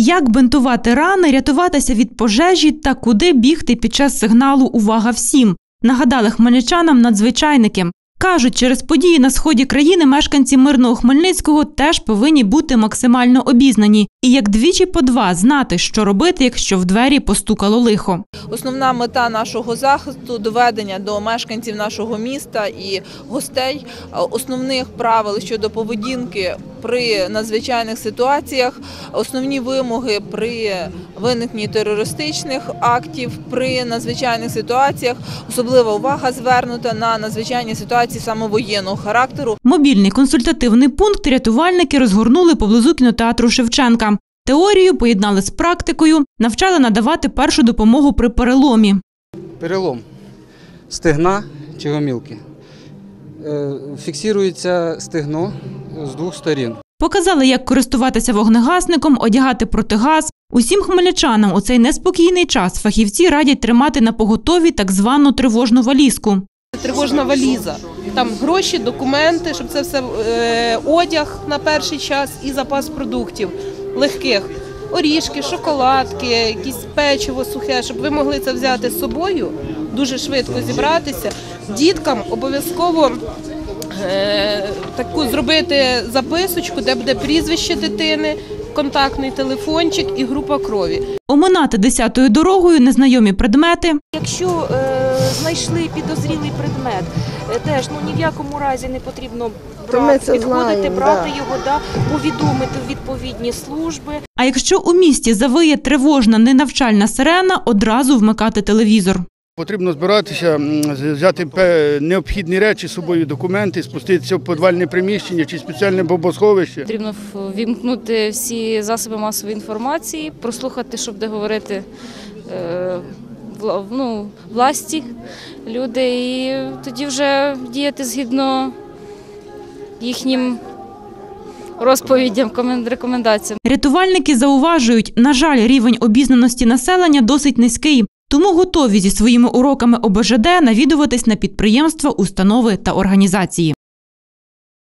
Як бинтувати рани, рятуватися від пожежі та куди бігти під час сигналу Увага всім нагадали хмельничанам надзвичайники. Кажуть, через події на сході країни мешканці мирного Хмельницького теж повинні бути максимально обізнані і як двічі по два знати, що робити, якщо в двері постукало лихо. Основна мета нашого захисту доведення до мешканців нашого міста і гостей е, основних правил щодо поведінки при надзвичайних ситуаціях, основні вимоги при виникненні терористичних актів, при надзвичайних ситуаціях, особлива увага звернута на надзвичайні ситуації саме воєнного характеру. Мобільний консультативний пункт рятувальники розгорнули поблизу кінотеатру Шевченка. Теорію поєднали з практикою, навчали надавати першу допомогу при переломі. Перелом стегна чи гомілки. Е, Фіксується стегно з двох сторін. Показали, як користуватися вогнегасником, одягати протигаз. Усім хмельничанам у цей неспокійний час фахівці радять тримати на поготові так звану тривожну валізку. Тривожна валіза. Там гроші, документи, щоб це все е, одяг на перший час і запас продуктів легких. Орішки, шоколадки, якісь печиво сухе, щоб ви могли це взяти з собою, дуже швидко зібратися. Діткам обов'язково таку зробити записочку, де буде прізвище дитини, контактний телефончик і група крові. Оминати десятою дорогою незнайомі предмети, Якщо е, знайшли підозрілий предмет, е, теж ну ні в якому разі не потрібно То ми брати, це підходити, знаємо, брати да. його, да, повідомити в відповідні служби. А якщо у місті завиє тривожна ненавчальна сирена, одразу вмикати телевізор. Потрібно збиратися, взяти необхідні речі з собою, документи, спуститися в підвальне приміщення чи спеціальне бомбосховище. Потрібно вімкнути всі засоби масової інформації, прослухати, що буде говорити е, ну, власті, люди, і тоді вже діяти згідно їхнім розповідям, рекомендаціям. Рятувальники зауважують, на жаль, рівень обізнаності населення досить низький, тому готові зі своїми уроками ОБЖД навідуватись на підприємства, установи та організації.